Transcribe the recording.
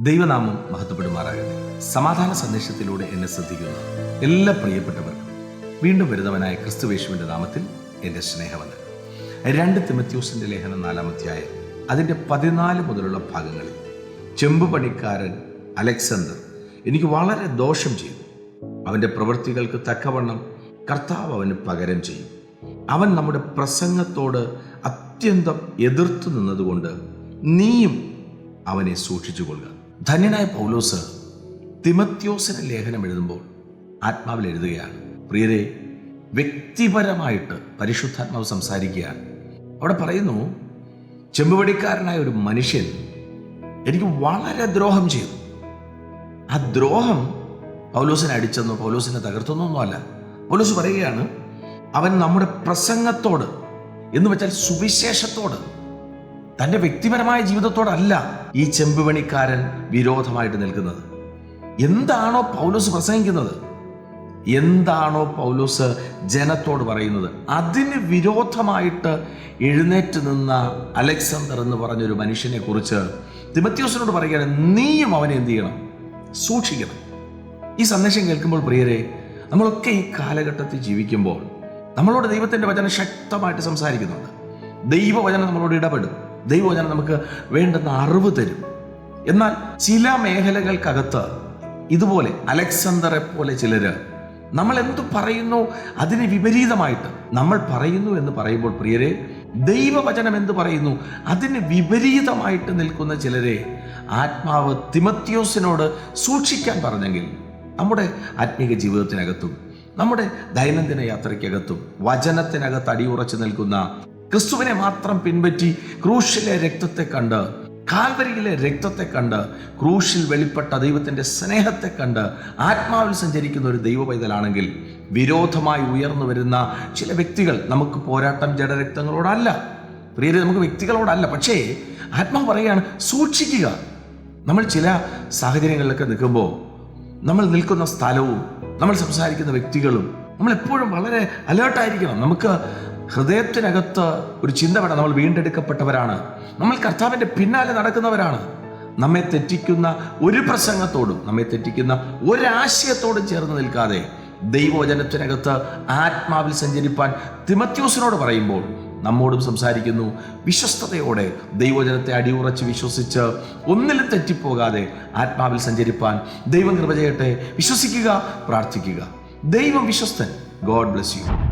ദൈവനാമം മഹത്വപ്പെടുമാറാകട്ടെ. സമാധാന സന്ദേശത്തിലൂടെ എന്നെ ശ്രദ്ധിക്കുന്ന എല്ലാ പ്രിയപ്പെട്ടവർക്കും വീണ്ടും വരുന്നവനായ ക്രിസ്തുവേശുവിന്റെ നാമത്തിൽ എന്റെ സ്നേഹമെന്ന് രണ്ട് തിമത്യൂസിന്റെ ലേഖനം നാലാമധ്യായ അതിന്റെ പതിനാല് മുതലുള്ള ഭാഗങ്ങളിൽ ചെമ്പ് പണിക്കാരൻ അലക്സാണ്ടർ എനിക്ക് വളരെ ദോഷം ചെയ്തു. അവന്റെ പ്രവൃത്തികൾക്ക് തക്കവണ്ണം കർത്താവ് അവന് പകരം ചെയ്യും. അവൻ നമ്മുടെ പ്രസംഗത്തോട് അത്യന്തം എതിർത്തു നിന്നതുകൊണ്ട് നീയും അവനെ സൂക്ഷിച്ചുകൊള്ളുക. ധന്യനായ പൗലോസ് തിമത്യോസിന് ലേഖനം എഴുതുമ്പോൾ ആത്മാവിൽ എഴുതുകയാണ്. പ്രിയരെ വ്യക്തിപരമായിട്ട് പരിശുദ്ധാത്മാവ് സംസാരിക്കുകയാണ്. അവിടെ പറയുന്നു ചെമ്പുപടിക്കാരനായ ഒരു മനുഷ്യൻ എനിക്ക് വളരെ ദ്രോഹം ചെയ്തു. ആ ദ്രോഹം പൗലോസിനെ അടിച്ചെന്നോ പൗലോസിനെ തകർത്തെന്നോ ഒന്നുമല്ല. പൗലോസ് പറയുകയാണ് അവൻ നമ്മുടെ പ്രസംഗത്തോട് എന്ന് വെച്ചാൽ സുവിശേഷത്തോട് തന്റെ വ്യക്തിപരമായ ജീവിതത്തോടല്ല ഈ ചെമ്പുപണിക്കാരൻ വിരോധമായിട്ട് നിൽക്കുന്നത്. എന്താണോ പൗലോസ് പ്രസംഗിക്കുന്നത്? എന്താണോ പൗലോസ് ജനത്തോട് പറയുന്നത്? അതിന് വിരോധമായിട്ട് എഴുന്നേറ്റ് നിന്ന അലക്സാണ്ടർ എന്ന് പറഞ്ഞൊരു മനുഷ്യനെ കുറിച്ച് തിമത്യോസിനോട് പറയുകയാണ് നീയും അവനെ എന്ത് ചെയ്യണം? സൂക്ഷിക്കണം. ഈ സന്ദേശം കേൾക്കുമ്പോൾ പ്രിയരെ നമ്മളൊക്കെ ഈ കാലഘട്ടത്തിൽ ജീവിക്കുമ്പോൾ നമ്മളോട് ദൈവത്തിന്റെ വചനം ശക്തമായിട്ട് സംസാരിക്കുന്നുണ്ട്. ദൈവവചനം നമ്മളോട് ഇടപെടും. ദൈവവചനം നമുക്ക് വേണ്ടുന്ന അറിവ് തരും. എന്നാൽ ചില മേഖലകൾക്കകത്ത് ഇതുപോലെ അലക്സണ്ടറെ പോലെ ചിലര് നമ്മൾ എന്തു പറയുന്നു അതിന് വിപരീതമായിട്ട് നമ്മൾ പറയുന്നു എന്ന് പറയുമ്പോൾ പ്രിയരെ ദൈവവചനം എന്ത് പറയുന്നു അതിന് വിപരീതമായിട്ട് നിൽക്കുന്ന ചിലരെ ആത്മാവ് തിമത്യോസിനോട് സൂക്ഷിക്കാൻ പറഞ്ഞെങ്കിൽ നമ്മുടെ ആത്മീക ജീവിതത്തിനകത്തും നമ്മുടെ ദൈനംദിന യാത്രയ്ക്കകത്തും വചനത്തിനകത്ത് അടിയുറച്ചു നിൽക്കുന്ന ക്രിസ്തുവിനെ മാത്രം പിൻപറ്റി ക്രൂശിലെ രക്തത്തെ കണ്ട് കാൽവരിയിലെ രക്തത്തെ കണ്ട് ക്രൂശിൽ വെളിപ്പെട്ട ദൈവത്തിന്റെ സ്നേഹത്തെ കണ്ട് ആത്മാവിൽ സഞ്ചരിക്കുന്ന ഒരു ദൈവ പൈതലാണെങ്കിൽ വിരോധമായി ഉയർന്നു വരുന്ന ചില വ്യക്തികൾ നമുക്ക് പോരാട്ടം ജഡരക്തങ്ങളോടല്ല പ്രിയരെ നമുക്ക് വ്യക്തികളോടല്ല. പക്ഷേ ആത്മാവ് പറയുകയാണ് സൂക്ഷിക്കുക. നമ്മൾ ചില സാഹചര്യങ്ങളിലൊക്കെ നിൽക്കുമ്പോൾ നമ്മൾ നിൽക്കുന്ന സ്ഥലവും നമ്മൾ സംസാരിക്കുന്ന വ്യക്തികളും നമ്മൾ എപ്പോഴും വളരെ അലേർട്ടായിരിക്കണം. നമുക്ക് ഹൃദയത്തിനകത്ത് ഒരു ചിന്ത വേണം. നമ്മൾ വീണ്ടെടുക്കപ്പെട്ടവരാണ്. നമ്മൾ കർത്താവിന്റെ പിന്നാലെ നടക്കുന്നവരാണ്. നമ്മെ തെറ്റിക്കുന്ന ഒരു പ്രസംഗത്തോടും നമ്മെ തെറ്റിക്കുന്ന ഒരാശയത്തോടും ചേർന്ന് നിൽക്കാതെ ദൈവവചനത്തിനകത്ത് ആത്മാവിൽ സഞ്ചരിപ്പാൻ തിമത്യൂസിനോട് പറയുമ്പോൾ നമ്മോടും സംസാരിക്കുന്നു. വിശ്വസ്തയോടെ ദൈവജനത്തെ അടിയുറച്ച് വിശ്വസിച്ച് ഒന്നിലും തെറ്റിപ്പോകാതെ ആത്മാവിൽ സഞ്ചരിപ്പാൻ ദൈവം കൃപ ചെയ്യട്ടെ. വിശ്വസിക്കുക പ്രാർത്ഥിക്കുക. ദൈവം വിശ്വസ്തൻ. God bless you.